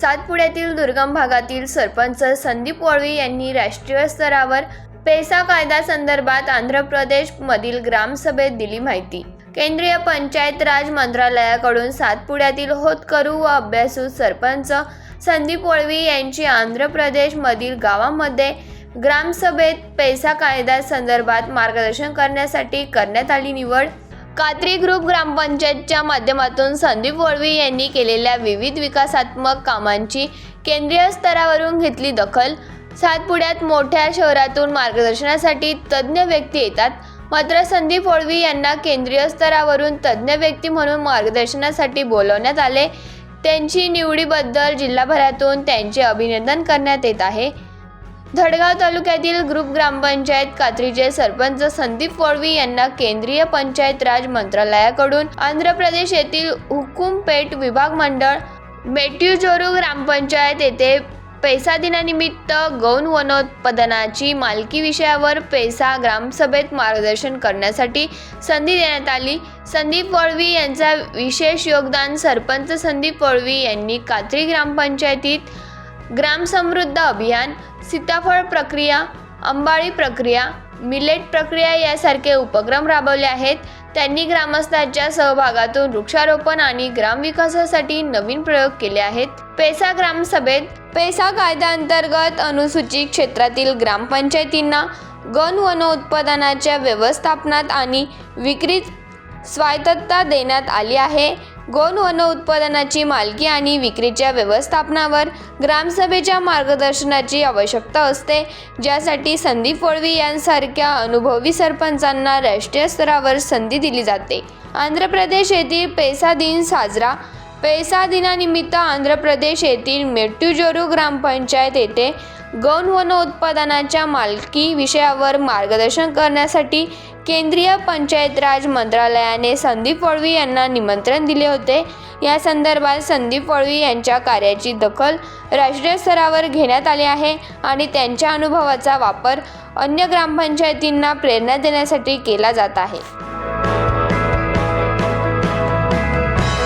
सातपुड्यातील दुर्गम भागातील सरपंच संदीप वळवी यांनी राष्ट्रीय स्तरावर पेसा कायदा संदर्भात आंध्र प्रदेश मधील ग्रामसभेत दिली माहिती. केंद्रीय पंचायत राज मंत्रालयाकडून सातपुड्यातील होतकरू व अभ्यासू सरपंच संदीप वळवी यांची आंध्र प्रदेश मधील गावामध्ये ग्रामसभेत पैसा कायदा संदर्भात मार्गदर्शन करण्यासाठी करण्यात आली निवड कात्री ग्रुप ग्रामपंचायतच्या माध्यमातून संदीप वळवी यांनी केलेल्या विविध विकासात्मक कामांची केंद्रीय स्तरावरून घेतली दखल. सातपुड्यात मोठ्या शहरातून मार्गदर्शनासाठी तज्ज्ञ व्यक्ती येतात. मात्र संदीप वळवी यांना केंद्रीय स्तरावरून तज्ज्ञ व्यक्ती म्हणून मार्गदर्शनासाठी बोलवण्यात आले. त्यांची निवडीबद्दल जिल्हाभरातून त्यांचे अभिनंदन करण्यात येत आहे. धडगाव तालुक्यातील ग्रुप ग्रामपंचायत कात्रीचे सरपंच संदीप वळवी यांना केंद्रीय पंचायत राज मंत्रालयाकडून आंध्र प्रदेश येथील हुकुमपेट विभाग मंडळ मेट्युजोरू ग्रामपंचायत येथे पैसा दिनानिमित्त गौण वनोत्पादनाची मालकी विषयावर पैसा ग्रामसभेत मार्गदर्शन करण्यासाठी संधी देण्यात आली. संदीप वळवी यांचा विशेष योगदान सरपंच संदीप वळवी यांनी कात्री ग्रामपंचायतीत ग्राम समृद्ध अभियान सीताफळ प्रक्रिया अंबाळी प्रक्रिया मिलेट प्रक्रिया यासारखे उपक्रम राबवले आहेत. त्यांनी ग्रामस्थांच्या सहभागातून वृक्षारोपण आणि ग्रामविकासासाठी नवीन प्रयोग केले आहेत. पेसा ग्रामसभेत पेसा कायद्याअंतर्गत अनुसूचित क्षेत्रातील ग्रामपंचायतींना गण वनोत्पादनाच्या व्यवस्थापनात आणि विक्रीत स्वायत्तता देण्यात आली आहे. गोन वन उत्पादनाची मालकी आणि विक्रीच्या व्यवस्थापनावर ग्रामसभेच्या मार्गदर्शनाची आवश्यकता असते ज्यासाठी संदीप वळवी यांसारख्या अनुभवी सरपंचांना राष्ट्रीय स्तरावर संधी दिली जाते. आंध्र प्रदेश येथील पैसा दिन साजरा. पैसा दिनानिमित्त आंध्र प्रदेश येथील मेट्टुजोरू ग्रामपंचायत येथे गौण वन उत्पादनाच्या मालकी विषयावर मार्गदर्शन करण्यासाठी केंद्रीय पंचायत राज मंत्रालयाने संदीप वळवी यांना निमंत्रण दिले होते. या संदर्भात संदीप वळवी यांच्या कार्याची दखल राष्ट्रीय स्तरावर घेण्यात आली आहे आणि त्यांच्या अनुभवाचा वापर अन्य ग्रामपंचायतींना प्रेरणा देण्यासाठी केला जात आहे.